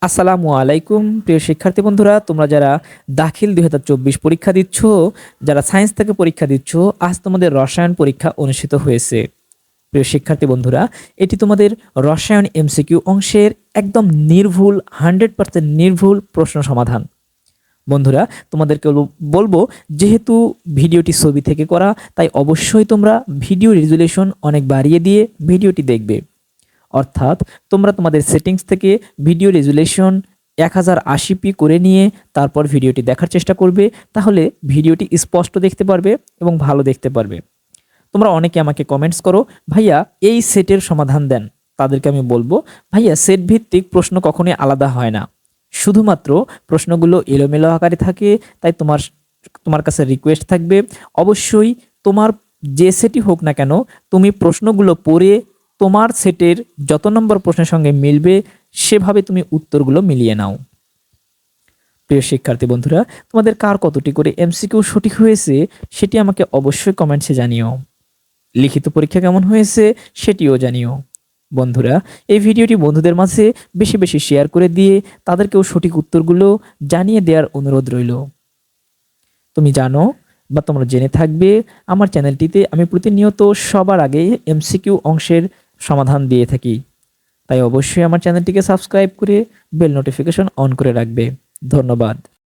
আসসালামু আলাইকুম, প্রিয় শিক্ষার্থী বন্ধুরা, তোমরা যারা দাখিল দু হাজার চব্বিশ পরীক্ষা দিচ্ছ, যারা সায়েন্স থেকে পরীক্ষা দিচ্ছ, আজ তোমাদের রসায়ন পরীক্ষা অনুষ্ঠিত হয়েছে। প্রিয় শিক্ষার্থী বন্ধুরা, এটি তোমাদের রসায়ন এমসিকিউ অংশের একদম নির্ভুল, হান্ড্রেড পার্সেন্ট নির্ভুল প্রশ্ন সমাধান। বন্ধুরা, তোমাদেরকে বল- বলব, যেহেতু ভিডিওটি ছবি থেকে করা, তাই অবশ্যই তোমরা ভিডিও রেজুলেশন অনেক বাড়িয়ে দিয়ে ভিডিওটি দেখবে। অর্থাৎ তোমরা তোমাদের সেটিংস থেকে ভিডিও রেজুলেশন এক হাজার আশি পি করে নিয়ে তারপর ভিডিওটি দেখার চেষ্টা করবে, তাহলে ভিডিওটি স্পষ্ট দেখতে পারবে এবং ভালো দেখতে পারবে। তোমরা অনেকে আমাকে কমেন্টস করো, ভাইয়া, এই সেটের সমাধান দেন। তাদেরকে আমি বলব, ভাইয়া সেট ভিত্তিক প্রশ্ন কখনোই আলাদা হয় না। শুধুমাত্র প্রশ্নগুলো এলোমেলো আকারে থাকে, তাই তোমার তোমার কাছে রিকোয়েস্ট থাকবে। অবশ্যই তোমার যে সেটই হোক না কেন, তুমি প্রশ্নগুলো পড়ে তোমার সেটের যত নম্বর প্রশ্নের সঙ্গে মিলবে, সেভাবে তুমি উত্তরগুলো মিলিয়ে নাও। প্রিয় শিক্ষার্থী বন্ধুরা, তোমাদের কার কতটি করে এমসিকিউ সঠিক হয়েছে, সেটি আমাকে অবশ্যই কমেন্টসে জানিও। লিখিত পরীক্ষা কেমন হয়েছে, সেটিও জানিও। বন্ধুরা, এই ভিডিওটি বন্ধুদের মাঝে বেশি বেশি শেয়ার করে দিয়ে তাদেরকেও সঠিক উত্তরগুলো জানিয়ে দেওয়ার অনুরোধ রইল। তুমি জানো বা তোমরা জেনে থাকবে, আমার চ্যানেলটিতে আমি প্রতিনিয়ত সবার আগে এমসিকিউ অংশের সমাধান দিয়ে থাকি। তাই অবশ্যই আমার চ্যানেলটিকে সাবস্ক্রাইব করে বেল নোটিফিকেশন অন করে রাখবে। ধন্যবাদ।